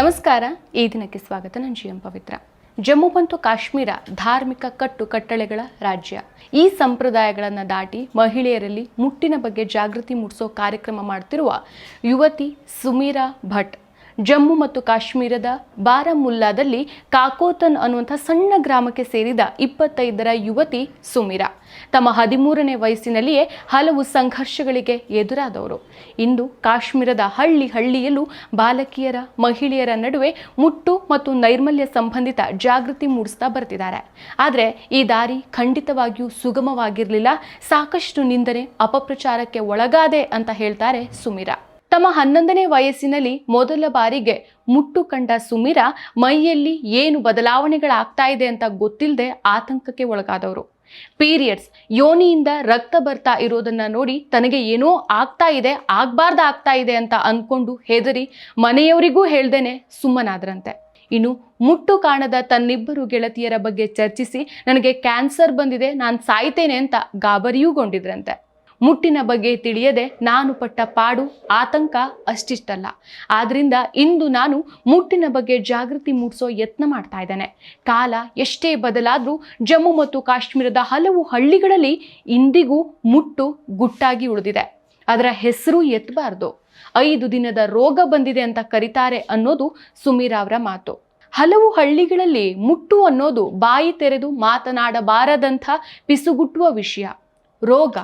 ನಮಸ್ಕಾರ. ಈ ದಿನಕ್ಕೆ ಸ್ವಾಗತ. ನಾನು ಜಿ ಎಂ ಪವಿತ್ರ. ಜಮ್ಮು ಮತ್ತು ಕಾಶ್ಮೀರ ಧಾರ್ಮಿಕ ಕಟ್ಟು ಕಟ್ಟಳೆಗಳ ರಾಜ್ಯ. ಈ ಸಂಪ್ರದಾಯಗಳನ್ನು ದಾಟಿ ಮಹಿಳೆಯರಲ್ಲಿ ಮುಟ್ಟಿನ ಬಗ್ಗೆ ಜಾಗೃತಿ ಮೂಡಿಸೋ ಕಾರ್ಯಕ್ರಮ ಮಾಡ್ತಿರುವ ಯುವತಿ ಸುಮೀರಾ ಭಟ್. ಜಮ್ಮು ಮತ್ತು ಕಾಶ್ಮೀರದ ಬಾರಾಮುಲ್ಲಾದಲ್ಲಿ ಕಾಕೋತನ್ ಅನ್ನುವಂಥ ಸಣ್ಣ ಗ್ರಾಮಕ್ಕೆ ಸೇರಿದ ಇಪ್ಪತ್ತೈದರ ಯುವತಿ ಸುಮಿರಾ. ತಮ್ಮ ಹದಿಮೂರನೇ ವಯಸ್ಸಿನಲ್ಲಿಯೇ ಹಲವು ಸಂಘರ್ಷಗಳಿಗೆ ಎದುರಾದವರು. ಇಂದು ಕಾಶ್ಮೀರದ ಹಳ್ಳಿ ಹಳ್ಳಿಯಲ್ಲೂ ಬಾಲಕಿಯರ, ಮಹಿಳೆಯರ ನಡುವೆ ಮುಟ್ಟು ಮತ್ತು ನೈರ್ಮಲ್ಯ ಸಂಬಂಧಿತ ಜಾಗೃತಿ ಮೂಡಿಸ್ತಾ ಬರ್ತಿದ್ದಾರೆ. ಆದರೆ ಈ ದಾರಿ ಖಂಡಿತವಾಗಿಯೂ ಸುಗಮವಾಗಿರಲಿಲ್ಲ. ಸಾಕಷ್ಟು ನಿಂದನೆ, ಅಪಪ್ರಚಾರಕ್ಕೆ ಒಳಗಾದೆ ಅಂತ ಹೇಳ್ತಾರೆ ಸುಮೀರಾ. ತಮ್ಮ ಹನ್ನೊಂದನೇ ವಯಸ್ಸಿನಲ್ಲಿ ಮೊದಲ ಬಾರಿಗೆ ಮುಟ್ಟು ಕಂಡ ಸುಮೀರಾ ಮೈಯಲ್ಲಿ ಏನು ಬದಲಾವಣೆಗಳಾಗ್ತಾ ಇದೆ ಅಂತ ಗೊತ್ತಿಲ್ಲದೆ ಆತಂಕಕ್ಕೆ ಒಳಗಾದವರು. ಪೀರಿಯಡ್ಸ್, ಯೋನಿಯಿಂದ ರಕ್ತ ಬರ್ತಾ ಇರೋದನ್ನ ನೋಡಿ ತನಗೆ ಏನೋ ಆಗ್ತಾ ಇದೆ, ಆಗ್ಬಾರ್ದು ಆಗ್ತಾ ಇದೆ ಅಂತ ಅಂದ್ಕೊಂಡು ಹೆದರಿ ಮನೆಯವರಿಗೂ ಹೇಳ್ದೇನೆ ಸುಮ್ಮನಾದ್ರಂತೆ. ಇನ್ನು ಮುಟ್ಟು ಕಾಣದ ತನ್ನಿಬ್ಬರು ಗೆಳತಿಯರ ಬಗ್ಗೆ ಚರ್ಚಿಸಿ, ನನಗೆ ಕ್ಯಾನ್ಸರ್ ಬಂದಿದೆ, ನಾನು ಸಾಯ್ತೇನೆ ಅಂತ ಗಾಬರಿಯೂಗೊಂಡಿದ್ರಂತೆ. ಮುಟ್ಟಿನ ಬಗ್ಗೆ ತಿಳಿಯದೆ ನಾನು ಪಟ್ಟ ಪಾಡು ಆತಂಕ ಅಷ್ಟಿಷ್ಟಲ್ಲ. ಆದ್ರಿಂದ ಇಂದು ನಾನು ಮುಟ್ಟಿನ ಬಗ್ಗೆ ಜಾಗೃತಿ ಮೂಡಿಸೋ ಯತ್ನ ಮಾಡ್ತಾ ಇದ್ದೇನೆ. ಕಾಲ ಎಷ್ಟೇ ಬದಲಾದರೂ ಜಮ್ಮು ಮತ್ತು ಕಾಶ್ಮೀರದ ಹಲವು ಹಳ್ಳಿಗಳಲ್ಲಿ ಇಂದಿಗೂ ಮುಟ್ಟು ಗುಟ್ಟಾಗಿ ಉಳಿದಿದೆ. ಅದರ ಹೆಸರು ಎತ್ತಬಾರ್ದು. ಐದು ದಿನದ ರೋಗ ಬಂದಿದೆ ಅಂತ ಕರೀತಾರೆ ಅನ್ನೋದು ಸುಮೀರಾ ಅವರ ಮಾತು. ಹಲವು ಹಳ್ಳಿಗಳಲ್ಲಿ ಮುಟ್ಟು ಅನ್ನೋದು ಬಾಯಿ ತೆರೆದು ಮಾತನಾಡಬಾರದಂಥ ಪಿಸುಗುಟ್ಟುವ ವಿಷಯ. ರೋಗ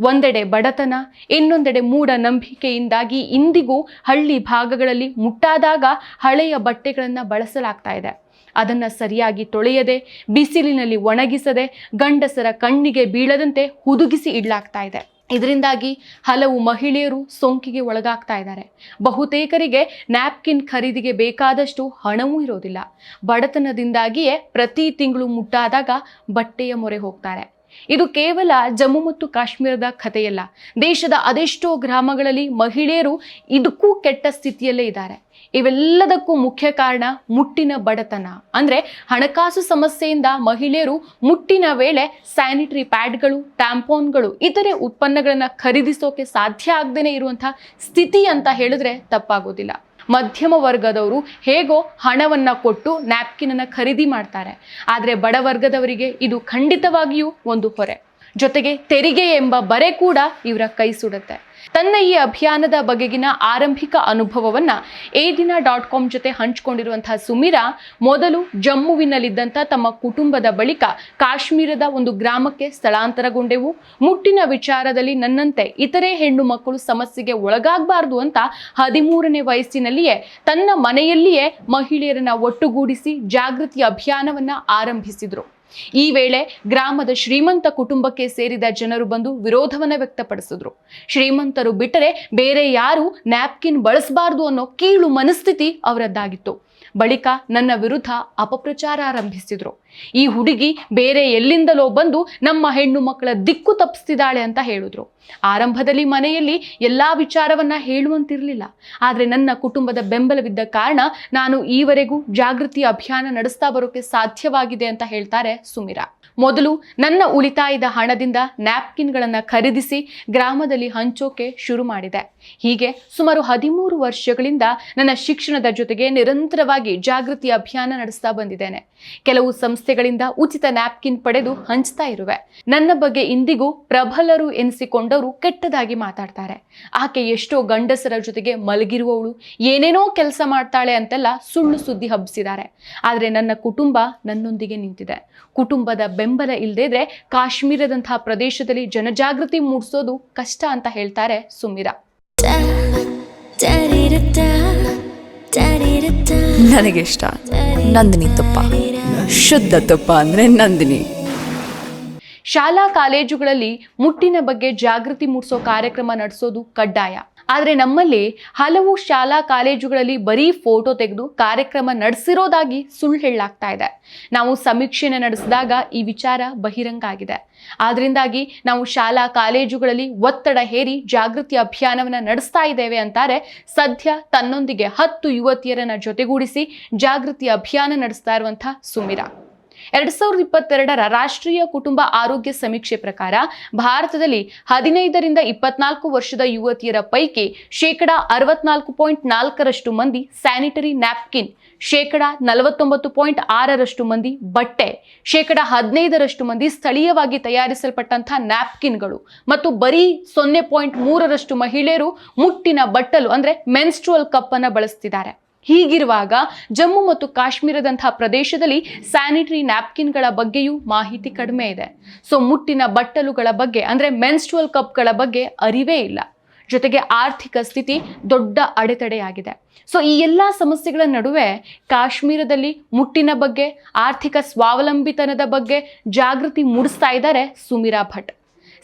ಒಂದೆಡೆ ಬಡತನ, ಇನ್ನೊಂದೆಡೆ ಮೂಢನಂಬಿಕೆಯಿಂದಾಗಿ ಇಂದಿಗೂ ಹಳ್ಳಿ ಭಾಗಗಳಲ್ಲಿ ಮುಟ್ಟಾದಾಗ ಹಳೆಯ ಬಟ್ಟೆಗಳನ್ನು ಬಳಸಲಾಗ್ತಾ ಇದೆ. ಅದನ್ನು ಸರಿಯಾಗಿ ತೊಳೆಯದೆ, ಬಿಸಿಲಿನಲ್ಲಿ ಒಣಗಿಸದೆ, ಗಂಡಸರ ಕಣ್ಣಿಗೆ ಬೀಳದಂತೆ ಹುದುಗಿಸಿ ಇಡಲಾಗ್ತಾ ಇದೆ. ಇದರಿಂದಾಗಿ ಹಲವು ಮಹಿಳೆಯರು ಸೋಂಕಿಗೆ ಒಳಗಾಗ್ತಾ ಇದ್ದಾರೆ. ಬಹುತೇಕರಿಗೆ ನ್ಯಾಪ್ಕಿನ್ ಖರೀದಿಗೆ ಬೇಕಾದಷ್ಟು ಹಣವೂ ಇರೋದಿಲ್ಲ. ಬಡತನದಿಂದಾಗಿಯೇ ಪ್ರತಿ ತಿಂಗಳು ಮುಟ್ಟಾದಾಗ ಬಟ್ಟೆಯ ಮೊರೆ ಹೋಗ್ತಾರೆ. ಇದು ಕೇವಲ ಜಮ್ಮು ಮತ್ತು ಕಾಶ್ಮೀರದ ಕಥೆಯಲ್ಲ. ದೇಶದ ಅದೆಷ್ಟೋ ಗ್ರಾಮಗಳಲ್ಲಿ ಮಹಿಳೆಯರು ಇದಕ್ಕೂ ಕೆಟ್ಟ ಸ್ಥಿತಿಯಲ್ಲೇ ಇದ್ದಾರೆ. ಇವೆಲ್ಲದಕ್ಕೂ ಮುಖ್ಯ ಕಾರಣ ಮುಟ್ಟಿನ ಬಡತನ. ಅಂದ್ರೆ ಹಣಕಾಸು ಸಮಸ್ಯೆಯಿಂದ ಮಹಿಳೆಯರು ಮುಟ್ಟಿನ ವೇಳೆ ಸ್ಯಾನಿಟರಿ ಪ್ಯಾಡ್ಗಳು, ಟ್ಯಾಂಪೋನ್ಗಳು, ಇತರೆ ಉತ್ಪನ್ನಗಳನ್ನು ಖರೀದಿಸೋಕೆ ಸಾಧ್ಯ ಆಗದೇನೆ ಇರುವಂಥ ಸ್ಥಿತಿ ಅಂತ ಹೇಳಿದ್ರೆ ತಪ್ಪಾಗೋದಿಲ್ಲ. ಮಧ್ಯಮ ವರ್ಗದವರು ಹೇಗೋ ಹಣವನ್ನು ಕೊಟ್ಟು ನ್ಯಾಪ್ಕಿನ್ ಅನ್ನ ಖರೀದಿ ಮಾಡ್ತಾರೆ. ಆದರೆ ಬಡ ವರ್ಗದವರಿಗೆ ಇದು ಖಂಡಿತವಾಗಿಯೂ ಒಂದು ಹೊರೆ. ಜೊತೆಗೆ ತೆರಿಗೆ ಎಂಬ ಬರೆ ಕೂಡ ಇವರ ಕೈ ಸುಡುತ್ತೆ. ತನ್ನ ಈ ಅಭಿಯಾನದ ಬಗೆಗಿನ ಆರಂಭಿಕ ಅನುಭವವನ್ನ ಏ ದಿನ ಡಾಟ್ ಕಾಮ್ ಜೊತೆ ಹಂಚಿಕೊಂಡಿರುವಂತಹ ಸುಮೀರಾ ಮೊದಲು ಜಮ್ಮುವಿನಲ್ಲಿದ್ದಂಥ ತಮ್ಮ ಕುಟುಂಬದ ಬಳಿಕ ಕಾಶ್ಮೀರದ ಒಂದು ಗ್ರಾಮಕ್ಕೆ ಸ್ಥಳಾಂತರಗೊಂಡೆವು. ಮುಟ್ಟಿನ ವಿಚಾರದಲ್ಲಿ ನನ್ನಂತೆ ಇತರೆ ಹೆಣ್ಣು ಮಕ್ಕಳು ಸಮಸ್ಯೆಗೆ ಒಳಗಾಗಬಾರ್ದು ಅಂತ ಹದಿಮೂರನೇ ವಯಸ್ಸಿನಲ್ಲಿಯೇ ತನ್ನ ಮನೆಯಲ್ಲಿಯೇ ಮಹಿಳೆಯರನ್ನ ಒಟ್ಟುಗೂಡಿಸಿ ಜಾಗೃತಿ ಅಭಿಯಾನವನ್ನ ಆರಂಭಿಸಿದ್ರು. ಈ ವೇಳೆ ಗ್ರಾಮದ ಶ್ರೀಮಂತ ಕುಟುಂಬಕ್ಕೆ ಸೇರಿದ ಜನರು ಬಂದು ವಿರೋಧವನ್ನ ವ್ಯಕ್ತಪಡಿಸಿದ್ರು. ಶ್ರೀಮಂತರು ಬಿಟ್ಟರೆ ಬೇರೆ ಯಾರು ನ್ಯಾಪ್ಕಿನ್ ಬಳಸಬಾರ್ದು ಅನ್ನೋ ಕೀಳು ಮನಸ್ಥಿತಿ ಅವರದ್ದಾಗಿತ್ತು. ಬಳಿಕ ನನ್ನ ವಿರುದ್ಧ ಅಪಪ್ರಚಾರ ಆರಂಭಿಸಿದ್ರು. ಈ ಹುಡುಗಿ ಬೇರೆ ಎಲ್ಲಿಂದಲೋ ಬಂದು ನಮ್ಮ ಹೆಣ್ಣು ಮಕ್ಕಳ ದಿಕ್ಕು ತಪ್ಪಿಸ್ತಿದ್ದಾಳೆ ಅಂತ ಹೇಳಿದ್ರು. ಆರಂಭದಲ್ಲಿ ಮನೆಯಲ್ಲಿ ಎಲ್ಲಾ ವಿಚಾರವನ್ನ ಹೇಳುವಂತಿರಲಿಲ್ಲ. ಆದರೆ ನನ್ನ ಕುಟುಂಬದ ಬೆಂಬಲವಿದ್ದ ಕಾರಣ ನಾನು ಈವರೆಗೂ ಜಾಗೃತಿ ಅಭಿಯಾನ ನಡೆಸ್ತಾ ಬರೋಕೆ ಸಾಧ್ಯವಾಗಿದೆ ಅಂತ ಹೇಳ್ತಾರೆ ಸುಮಿರಾ. ಮೊದಲು ನನ್ನ ಉಳಿತಾಯದ ಹಣದಿಂದ ನ್ಯಾಪ್ಕಿನ್ಗಳನ್ನು ಖರೀದಿಸಿ ಗ್ರಾಮದಲ್ಲಿ ಹಂಚೋಕೆ ಶುರು ಮಾಡಿದೆ. ಹೀಗೆ ಸುಮಾರು ಹದಿಮೂರು ವರ್ಷಗಳಿಂದ ನನ್ನ ಶಿಕ್ಷಣದ ಜೊತೆಗೆ ನಿರಂತರವಾಗಿ ಜಾಗೃತಿ ಅಭಿಯಾನ ನಡೆಸ್ತಾ ಬಂದಿದ್ದೇನೆ. ಕೆಲವು ಸಂಸ್ಥೆಗಳಿಂದ ಉಚಿತ ನ್ಯಾಪ್ಕಿನ್ ಪಡೆದು ಹಂಚ್ತಾ ಇರುವೆ. ನನ್ನ ಬಗ್ಗೆ ಇಂದಿಗೂ ಪ್ರಬಲರು ಎನಿಸಿಕೊಂಡವರು ಕೆಟ್ಟದಾಗಿ ಮಾತಾಡ್ತಾರೆ. ಆಕೆ ಎಷ್ಟೋ ಗಂಡಸರ ಜೊತೆಗೆ ಮಲಗಿರುವವಳು, ಏನೇನೋ ಕೆಲಸ ಮಾಡ್ತಾಳೆ ಅಂತೆಲ್ಲ ಸುಳ್ಳು ಸುದ್ದಿ ಹಬ್ಬಿಸಿದ್ದಾರೆ. ಆದರೆ ನನ್ನ ಕುಟುಂಬ ನನ್ನೊಂದಿಗೆ ನಿಂತಿದೆ. ಕುಟುಂಬದ ಬೆಂಬಲ ಇಲ್ಲದೇ ಕಾಶ್ಮೀರದಂತಹ ಪ್ರದೇಶದಲ್ಲಿ ಜನಜಾಗೃತಿ ಮೂಡಿಸೋದು ಕಷ್ಟ ಅಂತ ಹೇಳ್ತಾರೆ ಸುಮೀರಾ. ನನಗಿಷ್ಟ ನಂದಿನಿ ತುಪ್ಪ. ಶುದ್ಧ ತುಪ್ಪ ಅಂದ್ರೆ ನಂದಿನಿ. ಶಾಲಾ ಕಾಲೇಜುಗಳಲ್ಲಿ ಮುಟ್ಟಿನ ಬಗ್ಗೆ ಜಾಗೃತಿ ಮೂಡಿಸೋ ಕಾರ್ಯಕ್ರಮ ನಡೆಸೋದು ಕಡ್ಡಾಯ. ಆದರೆ ನಮ್ಮಲ್ಲಿ ಹಲವು ಶಾಲಾ ಕಾಲೇಜುಗಳಲ್ಲಿ ಬರೀ ಫೋಟೋ ತೆಗೆದು ಕಾರ್ಯಕ್ರಮ ನಡೆಸಿರೋದಾಗಿ ಸುಳ್ಳು ಹೇಳಲಾಗ್ತಾ ಇದೆ. ನಾವು ಸಮೀಕ್ಷೆನ ನಡೆಸಿದಾಗ ಈ ವಿಚಾರ ಬಹಿರಂಗ ಆಗಿದೆ. ಆದ್ರಿಂದಾಗಿ ನಾವು ಶಾಲಾ ಕಾಲೇಜುಗಳಲ್ಲಿ ಒತ್ತಡ ಹೇರಿ ಜಾಗೃತಿ ಅಭಿಯಾನವನ್ನ ನಡೆಸ್ತಾ ಇದ್ದೇವೆ ಅಂತಾರೆ. ಸದ್ಯ ತನ್ನೊಂದಿಗೆ ಹತ್ತು ಯುವತಿಯರನ್ನ ಜೊತೆಗೂಡಿಸಿ ಜಾಗೃತಿ ಅಭಿಯಾನ ನಡೆಸ್ತಾ ಇರುವಂತಹ ಸುಮಿರಾ. ಎರಡ್ ಸಾವಿರದ ಇಪ್ಪತ್ತೆರಡರ ರಾಷ್ಟ್ರೀಯ ಕುಟುಂಬ ಆರೋಗ್ಯ ಸಮೀಕ್ಷೆ ಪ್ರಕಾರ ಭಾರತದಲ್ಲಿ ಹದಿನೈದರಿಂದ ಇಪ್ಪತ್ನಾಲ್ಕು ವರ್ಷದ ಯುವತಿಯರ ಪೈಕಿ ಶೇಕಡಾ ಅರವತ್ನಾಲ್ಕು ಪಾಯಿಂಟ್ ನಾಲ್ಕರಷ್ಟು ಮಂದಿ ಸ್ಯಾನಿಟರಿ ನ್ಯಾಪ್ಕಿನ್, ಶೇಕಡಾ ನಲವತ್ತೊಂಬತ್ತು ಪಾಯಿಂಟ್ ಆರರಷ್ಟು ಮಂದಿ ಬಟ್ಟೆ, ಶೇಕಡಾ ಹದಿನೈದರಷ್ಟು ಮಂದಿ ಸ್ಥಳೀಯವಾಗಿ ತಯಾರಿಸಲ್ಪಟ್ಟಂತಹ ನ್ಯಾಪ್ಕಿನ್ಗಳು ಮತ್ತು ಬರೀ ಸೊನ್ನೆ ಪಾಯಿಂಟ್ ಮೂರರಷ್ಟು ಮಹಿಳೆಯರು ಮುಟ್ಟಿನ ಬಟ್ಟಲು ಅಂದ್ರೆ ಮೆನ್ಸ್ಟ್ರುವಲ್ ಕಪ್ ಅನ್ನ ಬಳಸ್ತಿದ್ದಾರೆ. ಹೀಗಿರುವಾಗ ಜಮ್ಮು ಮತ್ತು ಕಾಶ್ಮೀರದಂತಹ ಪ್ರದೇಶದಲ್ಲಿ ಸ್ಯಾನಿಟರಿ ನ್ಯಾಪ್ಕಿನ್ಗಳ ಬಗ್ಗೆಯೂ ಮಾಹಿತಿ ಕಡಿಮೆ ಇದೆ. ಸೊ ಮುಟ್ಟಿನ ಬಟ್ಟಲುಗಳ ಬಗ್ಗೆ, ಅಂದರೆ ಮೆನ್ಸ್ಟ್ರುವಲ್ ಕಪ್ಗಳ ಬಗ್ಗೆ ಅರಿವೇ ಇಲ್ಲ. ಜೊತೆಗೆ ಆರ್ಥಿಕ ಸ್ಥಿತಿ ದೊಡ್ಡ ಅಡೆತಡೆಯಾಗಿದೆ. ಸೊ ಈ ಎಲ್ಲ ಸಮಸ್ಯೆಗಳ ನಡುವೆ ಕಾಶ್ಮೀರದಲ್ಲಿ ಮುಟ್ಟಿನ ಬಗ್ಗೆ, ಆರ್ಥಿಕ ಸ್ವಾವಲಂಬಿತನದ ಬಗ್ಗೆ ಜಾಗೃತಿ ಮೂಡಿಸ್ತಾ ಇದ್ದಾರೆ ಸುಮಿರಾ ಭಟ್.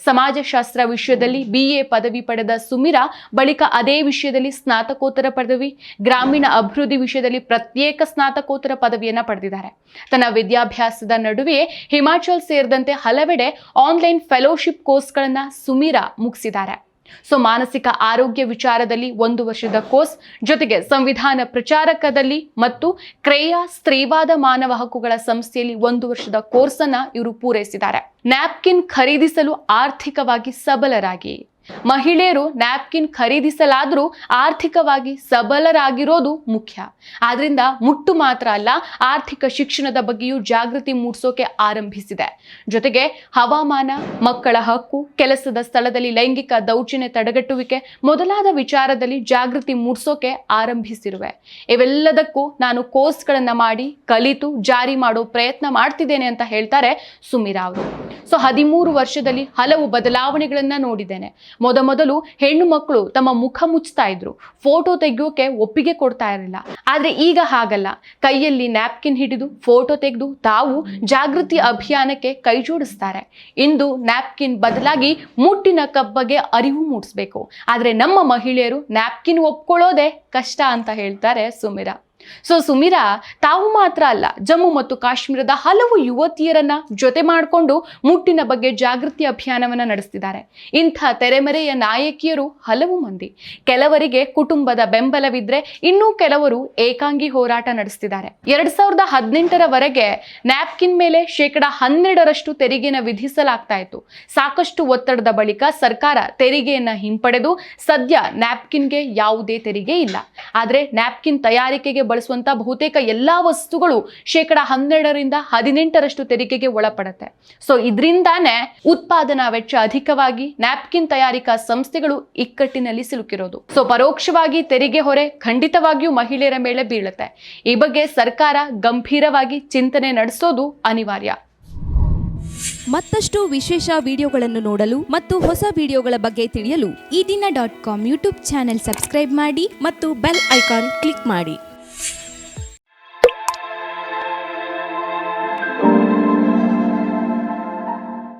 ಸಮಾಜಶಾಸ್ತ್ರ ವಿಷಯದಲ್ಲಿ ಬಿಎ ಪದವಿ ಪಡೆದ ಸುಮಿರಾ, ಬಳಿಕ ಅದೇ ವಿಷಯದಲ್ಲಿ ಸ್ನಾತಕೋತ್ತರ ಪದವಿ, ಗ್ರಾಮೀಣ ಅಭಿವೃದ್ಧಿ ವಿಷಯದಲ್ಲಿ ಪ್ರತ್ಯೇಕ ಸ್ನಾತಕೋತ್ತರ ಪದವಿಯನ್ನು ಪಡೆದಿದ್ದಾರೆ. ತನ್ನ ವಿದ್ಯಾಭ್ಯಾಸದ ನಡುವೆಯೇ ಹಿಮಾಚಲ್ ಸೇರಿದಂತೆ ಹಲವೆಡೆ ಆನ್ಲೈನ್ ಫೆಲೋಶಿಪ್ ಕೋರ್ಸ್ಗಳನ್ನ ಸುಮಿರಾ ಮುಗಿಸಿದ್ದಾರೆ. ಸೊ ಮಾನಸಿಕ ಆರೋಗ್ಯ ವಿಚಾರದಲ್ಲಿ ಒಂದು ವರ್ಷದ ಕೋರ್ಸ್, ಜೊತೆಗೆ ಸಂವಿಧಾನ ಪ್ರಚಾರಕದಲ್ಲಿ ಮತ್ತು ಕ್ರೇಯ ಸ್ತ್ರೀವಾದ ಮಾನವ ಹಕ್ಕುಗಳ ಸಂಸ್ಥೆಯಲ್ಲಿ ಒಂದು ವರ್ಷದ ಕೋರ್ಸ್ ಅನ್ನ ಇವರು ಪೂರೈಸಿದ್ದಾರೆ. ನ್ಯಾಪ್ಕಿನ್ ಖರೀದಿಸಲು ಆರ್ಥಿಕವಾಗಿ ಸಬಲರಾಗಿ. ಮಹಿಳೆಯರು ನ್ಯಾಪ್ಕಿನ್ ಖರೀದಿಸಲಾದರೂ ಆರ್ಥಿಕವಾಗಿ ಸಬಲರಾಗಿರೋದು ಮುಖ್ಯ. ಆದ್ರಿಂದ ಮುಟ್ಟು ಮಾತ್ರ ಅಲ್ಲ, ಆರ್ಥಿಕ ಶಿಕ್ಷಣದ ಬಗ್ಗೆಯೂ ಜಾಗೃತಿ ಮೂಡಿಸೋಕೆ ಆರಂಭಿಸಿದೆ. ಜೊತೆಗೆ ಹವಾಮಾನ, ಮಕ್ಕಳ ಹಕ್ಕು, ಕೆಲಸದ ಸ್ಥಳದಲ್ಲಿ ಲೈಂಗಿಕ ದೌರ್ಜನ್ಯ ತಡೆಗಟ್ಟುವಿಕೆ ಮೊದಲಾದ ವಿಚಾರದಲ್ಲಿ ಜಾಗೃತಿ ಮೂಡಿಸೋಕೆ ಆರಂಭಿಸಿರುವೆ. ಇವೆಲ್ಲದಕ್ಕೂ ನಾನು ಕೋರ್ಸ್ಗಳನ್ನು ಮಾಡಿ ಕಲಿತು ಜಾರಿ ಮಾಡೋ ಪ್ರಯತ್ನ ಮಾಡ್ತಿದ್ದೇನೆ ಅಂತ ಹೇಳ್ತಾರೆ ಸುಮಿರಾ ಅವರು. ಸೊ ಹದಿಮೂರು ವರ್ಷದಲ್ಲಿ ಹಲವು ಬದಲಾವಣೆಗಳನ್ನು ನೋಡಿದ್ದೇನೆ. ಮೊದಮೊದಲು ಹೆಣ್ಣು ಮಕ್ಕಳು ತಮ್ಮ ಮುಖ ಮುಚ್ತಾ ಇದ್ರು. ಫೋಟೋ ತೆಗೆಯೋಕೆ ಒಪ್ಪಿಗೆ ಕೊಡ್ತಾ ಇರಲಿಲ್ಲ. ಆದರೆ ಈಗ ಹಾಗಲ್ಲ. ಕೈಯಲ್ಲಿ ನ್ಯಾಪ್ಕಿನ್ ಹಿಡಿದು ಫೋಟೋ ತೆಗೆದು ತಾವು ಜಾಗೃತಿ ಅಭಿಯಾನಕ್ಕೆ ಕೈ ಜೋಡಿಸ್ತಾರೆ. ಇಂದು ನ್ಯಾಪ್ಕಿನ್ ಬದಲಾಗಿ ಮುಟ್ಟಿನ ಕಬ್ಬಗೆ ಅರಿವು ಮೂಡಿಸ್ಬೇಕು. ಆದರೆ ನಮ್ಮ ಮಹಿಳೆಯರು ನ್ಯಾಪ್ಕಿನ್ ಒಪ್ಕೊಳ್ಳೋದೇ ಕಷ್ಟ ಅಂತ ಹೇಳ್ತಾರೆ ಸುಮಿರಾ. ಸೊ ಸುಮಿರಾ, ತಾವು ಮಾತ್ರ ಅಲ್ಲ, ಜಮ್ಮು ಮತ್ತು ಕಾಶ್ಮೀರದ ಹಲವು ಯುವತಿಯರನ್ನ ಜೊತೆ ಮಾಡಿಕೊಂಡು ಮುಟ್ಟಿನ ಬಗ್ಗೆ ಜಾಗೃತಿ ಅಭಿಯಾನವನ್ನ ನಡೆಸ್ತಿದ್ದಾರೆ. ಇಂಥ ತೆರೆಮರೆಯ ನಾಯಕಿಯರು ಹಲವು ಮಂದಿ. ಕೆಲವರಿಗೆ ಕುಟುಂಬದ ಬೆಂಬಲವಿದ್ರೆ ಇನ್ನೂ ಕೆಲವರು ಏಕಾಂಗಿ ಹೋರಾಟ ನಡೆಸ್ತಿದ್ದಾರೆ. ಎರಡ್ ಸಾವಿರದ ಹದಿನೆಂಟರವರೆಗೆ ನ್ಯಾಪ್ಕಿನ್ ಮೇಲೆ ಶೇಕಡ ಹನ್ನೆರಡರಷ್ಟು ತೆರಿಗೆನ ವಿಧಿಸಲಾಗ್ತಾ ಇತ್ತು. ಸಾಕಷ್ಟು ಒತ್ತಡದ ಬಳಿಕ ಸರ್ಕಾರ ತೆರಿಗೆಯನ್ನ ಹಿಂಪಡೆದು ಸದ್ಯ ನ್ಯಾಪ್ಕಿನ್ಗೆ ಯಾವುದೇ ತೆರಿಗೆ ಇಲ್ಲ. ಆದ್ರೆ ನ್ಯಾಪ್ಕಿನ್ ತಯಾರಿಕೆಗೆ ಬಳಸುವಂತ ಬಹುತೇಕ ಎಲ್ಲಾ ವಸ್ತುಗಳು ಶೇಕಡ ಹನ್ನೆರಡರಿಂದ ಹದಿನೆಂಟರಷ್ಟು ತೆರಿಗೆಗೆ ಒಳಪಡುತ್ತೆ. ಸೊ ಇದರಿಂದಾನೇ ಉತ್ಪಾದನಾ ವೆಚ್ಚ ಅಧಿಕವಾಗಿ ನ್ಯಾಪ್ಕಿನ್ ತಯಾರಿಕಾ ಸಂಸ್ಥೆಗಳು ಇಕ್ಕಟ್ಟಿನಲ್ಲಿ ಸಿಲುಕಿರೋದು. ಸೊ ಪರೋಕ್ಷವಾಗಿ ತೆರಿಗೆ ಹೊರೆ ಖಂಡಿತವಾಗಿಯೂ ಮಹಿಳೆಯರ ಮೇಲೆ ಬೀಳುತ್ತೆ. ಈ ಬಗ್ಗೆ ಸರ್ಕಾರ ಗಂಭೀರವಾಗಿ ಚಿಂತನೆ ನಡೆಸೋದು ಅನಿವಾರ್ಯ. ಮತ್ತಷ್ಟು ವಿಶೇಷ ವಿಡಿಯೋಗಳನ್ನು ನೋಡಲು ಮತ್ತು ಹೊಸ ವಿಡಿಯೋಗಳ ಬಗ್ಗೆ ತಿಳಿಯಲು ಈ ದಿನ dot com YouTube channel subscribe ಮಾಡಿ ಮತ್ತು ಬೆಲ್ ಐಕಾನ್ ಕ್ಲಿಕ್ ಮಾಡಿ.